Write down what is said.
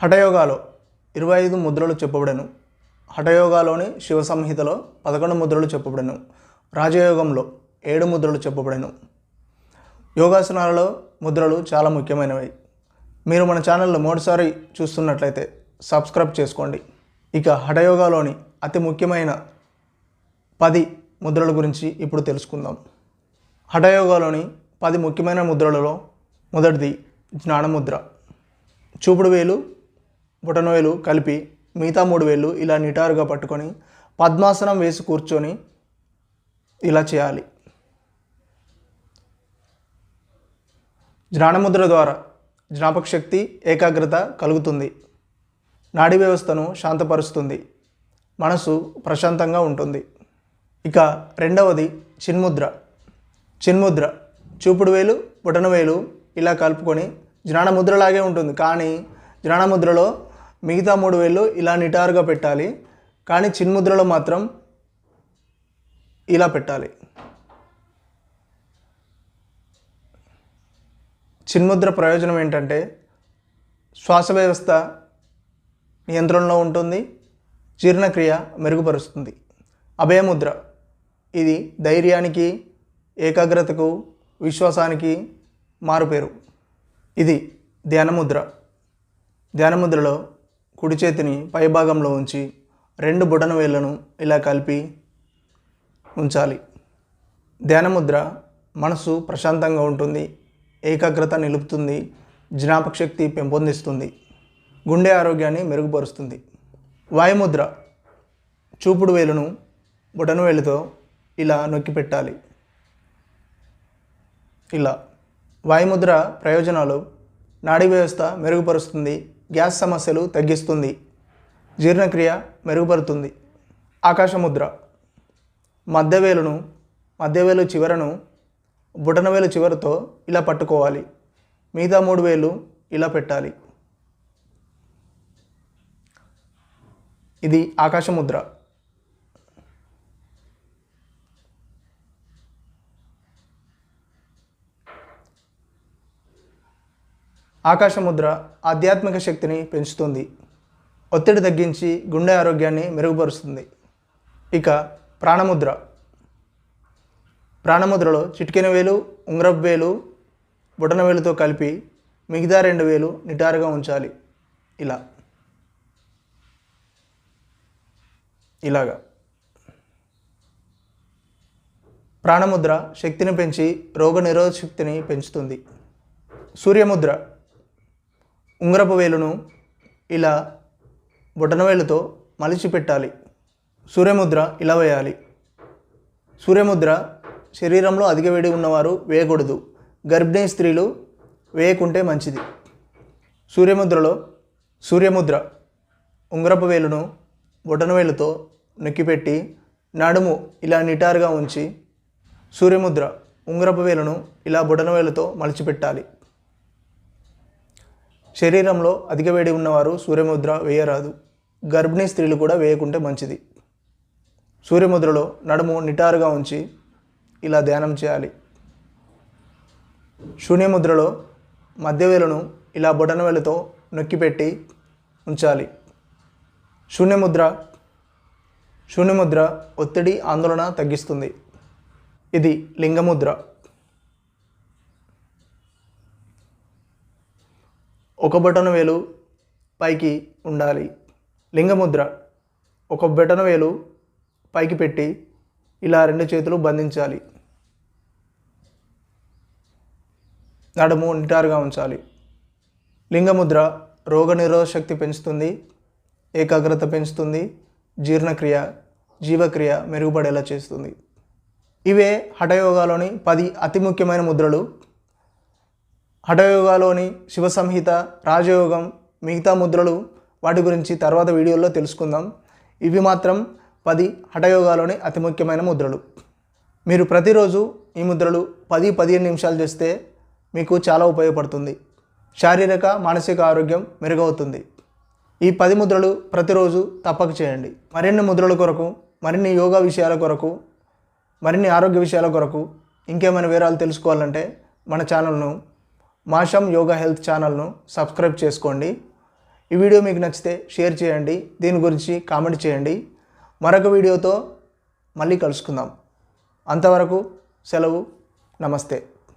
హఠయోగాలో ఇరవై ఐదు ముద్రలు చెప్పబడెను. హఠయోగాలోని శివ సంహితలో పదకొండు ముద్రలు చెప్పబడెను. రాజయోగంలో ఏడు ముద్రలు చెప్పబడెను. యోగాసనాలలో ముద్రలు చాలా ముఖ్యమైనవి. మీరు మన ఛానల్లో మొదటిసారి చూస్తున్నట్లయితే సబ్స్క్రైబ్ చేసుకోండి. ఇక హఠయోగాలోని అతి ముఖ్యమైన పది ముద్రల గురించి ఇప్పుడు తెలుసుకుందాం. హఠయోగాలోని పది ముఖ్యమైన ముద్రలలో మొదటిది జ్ఞానముద్ర. చూపుడు వేలు బుటనవేలు కలిపి మిగతా మూడు వేలు ఇలా నిటారుగా పట్టుకొని పద్మాసనం వేసి కూర్చొని ఇలా చేయాలి. జ్ఞానముద్ర ద్వారా జ్ఞాపక శక్తి ఏకాగ్రత కలుగుతుంది. నాడీ వ్యవస్థను శాంతపరుస్తుంది. మనసు ప్రశాంతంగా ఉంటుంది. ఇక రెండవది చిన్ముద్ర. చిన్ముద్ర చూపుడు వేలు బుటన వేలు ఇలా కలుపుకొని జ్ఞానముద్రలాగే ఉంటుంది. కానీ జ్ఞానముద్రలో మిగతా మూడు వేలు ఇలా నిటారుగా పెట్టాలి. కానీ చిన్ముద్రలో మాత్రం ఇలా పెట్టాలి. చిన్ముద్ర ప్రయోజనం ఏంటంటే శ్వాస వ్యవస్థ నియంత్రణలో ఉంటుంది. జీర్ణక్రియ మెరుగుపరుస్తుంది. అభయముద్ర. ఇది ధైర్యానికి ఏకాగ్రతకు విశ్వాసానికి మారుపేరు. ఇది ధ్యానముద్ర. ధ్యానముద్రలో కుడి చేతిని పైభాగంలో ఉంచి రెండు బుటన వేళ్ళను ఇలా కలిపి ఉంచాలి. ధ్యానముద్ర మనసు ప్రశాంతంగా ఉంటుంది ఏకాగ్రత నిలుపుతుంది జ్ఞాపక శక్తి పెంపొందిస్తుంది గుండె ఆరోగ్యాన్ని మెరుగుపరుస్తుంది. వాయుముద్ర చూపుడు వేలును బుటన వేలుతో ఇలా నొక్కి పెట్టాలి. ఇలా వాయుముద్ర ప్రయోజనాలు నాడీ వ్యవస్థ మెరుగుపరుస్తుంది గ్యాస్ సమస్యలు తగ్గిస్తుంది. జీర్ణక్రియ మెరుగుపరుతుంది ఆకాశముద్ర. మధ్యవేలును మధ్యవేలు చివరను బుటనవేలు చివరతో ఇలా పట్టుకోవాలి. మిగతా మూడు వేలు ఇలా పెట్టాలి. ఇది ఆకాశముద్ర. ఆకాశముద్ర ఆధ్యాత్మిక శక్తిని పెంచుతుంది. ఒత్తిడి తగ్గించి గుండె ఆరోగ్యాన్ని మెరుగుపరుస్తుంది. ఇక ప్రాణముద్ర. ప్రాణముద్రలో చిటికెన వేలు ఉంగరపు వేలు బుటన వేలుతో కలిపి మిగతా రెండు వేలు నిటారుగా ఉంచాలి. ఇలా. ఇలాగా. ప్రాణముద్ర శక్తిని పెంచి రోగ నిరోధ శక్తిని పెంచుతుంది. సూర్యముద్ర. ఉంగరపు వేలును ఇలా బొటనవేలుతో మలిచి పెట్టాలి సూర్యముద్ర ఇలా వేయాలి. సూర్యముద్ర శరీరంలో అధిక వేడి ఉన్నవారు వేయకూడదు. గర్భిణీ స్త్రీలు వేయకుంటే మంచిది. సూర్యముద్రలో సూర్యముద్ర ఉంగరపు వేలును బొటనవేలుతో నొక్కిపెట్టి నడుము ఇలా నిటారుగా ఉంచి సూర్యముద్ర ఉంగరపు వేలును ఇలా బొటనవేలుతో మలిచిపెట్టాలి. శరీరంలో అధిక వేడి ఉన్నవారు సూర్యముద్ర వేయరాదు. గర్భిణీ స్త్రీలు కూడా వేయకుంటే మంచిది. సూర్యముద్రలో నడుము నిటారుగా ఉంచి ఇలా ధ్యానం చేయాలి. శూన్యముద్రలో మధ్యవేలును ఇలా బొటనవేలుతో నొక్కిపెట్టి ఉంచాలి. శూన్యముద్ర శూన్యముద్ర ఒత్తిడి ఆందోళన తగ్గిస్తుంది. ఇది లింగముద్ర. ఒక బటన్ వేలు పైకి ఉండాలి. లింగముద్ర ఒక బటన్ వేలు పైకి పెట్టి ఇలా రెండు చేతులు బంధించాలి. నడుము నిటారుగా ఉంచాలి. లింగముద్ర రోగనిరోధక శక్తి పెంచుతుంది ఏకాగ్రత పెంచుతుంది జీర్ణక్రియ జీవక్రియ మెరుగుపడేలా చేస్తుంది. ఇవే హఠయోగాలోని పది అతి ముఖ్యమైన ముద్రలు హఠయోగాలోని శివ సంహిత రాజయోగం మిగతా ముద్రలు వాటి గురించి తర్వాత వీడియోలో తెలుసుకుందాం. ఇవి మాత్రం పది హఠయోగాలోని అతి ముఖ్యమైన ముద్రలు. మీరు ప్రతిరోజు ఈ ముద్రలు పది పదిహేను నిమిషాలు చేస్తే మీకు చాలా ఉపయోగపడుతుంది. శారీరక మానసిక ఆరోగ్యం మెరుగవుతుంది. ఈ పది ముద్రలు ప్రతిరోజు తప్పక చేయండి. మరిన్ని ముద్రల కొరకు మరిన్ని యోగా విషయాల కొరకు మరిన్ని ఆరోగ్య విషయాల కొరకు ఇంకేమైనా వివరాలు తెలుసుకోవాలంటే మన ఛానల్ను మాషం యోగా హెల్త్ ఛానల్ను సబ్స్క్రైబ్ చేసుకోండి. ఈ వీడియో మీకు నచ్చితే షేర్ చేయండి. దీని గురించి కామెంట్ చేయండి. మరొక వీడియోతో మళ్ళీ కలుసుకుందాం. అంతవరకు సెలవు. నమస్తే.